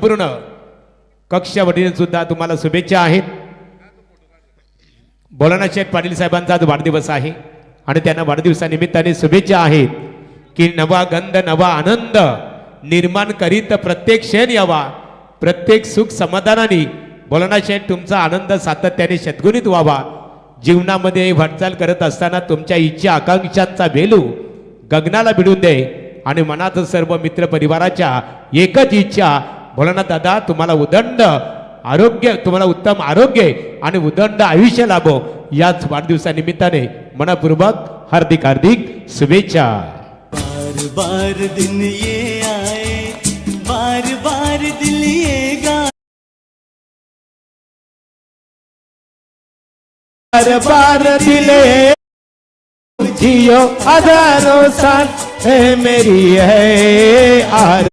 पूर्ण कक्ष वतीने सुद्धा तुम्हाला शुभेच्छा आहेत. बोलाना शेठ पाटील साहेबांचा आज वाढदिवस आहे आणि त्यांना वाढदिवसानिमित्ताने शुभेच्छा आहेत की नवा गंध नवा आनंद निर्माण करीत प्रत्येक क्षण यावा. प्रत्येक सुख समाधानाने बोलाना शेठ तुमचा आनंद सातत्याने शतगुणित व्हावा. जीवनामध्ये वाटचाल करत असताना तुमच्या इच्छा आकांक्षांचा वेलू गगनाला भिडून दे आणि मनात सर्व मित्र परिवाराच्या एकच इच्छा भोलानाथ दादा तुम्हाला उदंड आरोग्य तुम्हाला उत्तम आरोग्य आणि उदंड आयुष्य लाभो. याच वाढदिवसानिमित्ताने मनापूर्वक हार्दिक हार्दिक शुभेच्छा. बार बार दिन ये आए बार बार दिल ये गा बार बार दिले जियो हजारों साल है मेरी है आर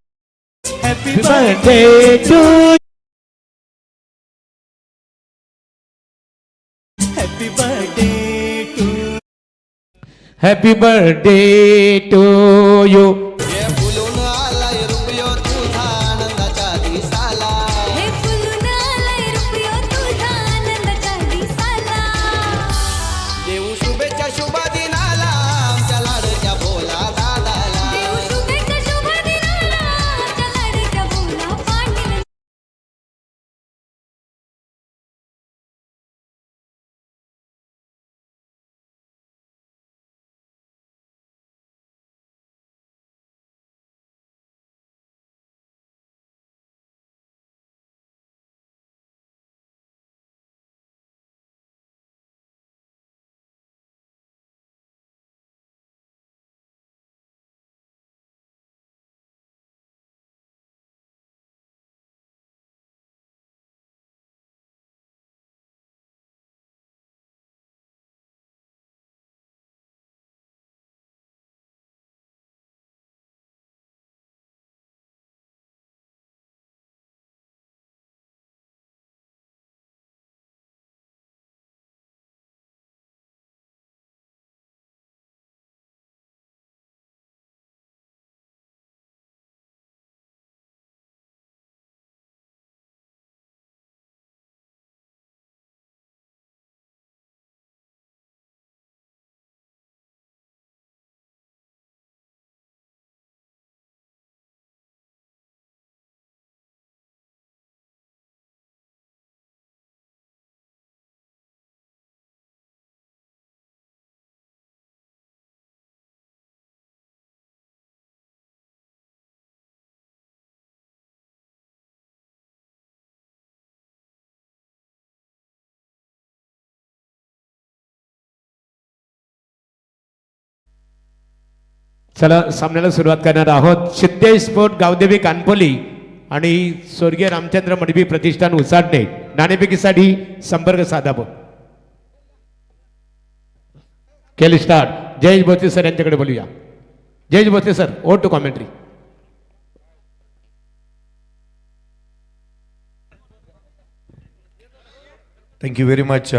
happy birthday to happy birthday to happy birthday to you चला सामन्याला सुरुवात करणार आहोत. सिद्धेश स्पोर्ट गावदेवी कानपोली आणि स्वर्गीय रामचंद्र मडबी प्रतिष्ठान उसाडणे. नाणेफेकीसाठी संपर्क साधावं केली स्टार्ट जयेश भोसे सर यांच्याकडे बोलूया. Jayesh Bhose sir O to commentary thank you very much much.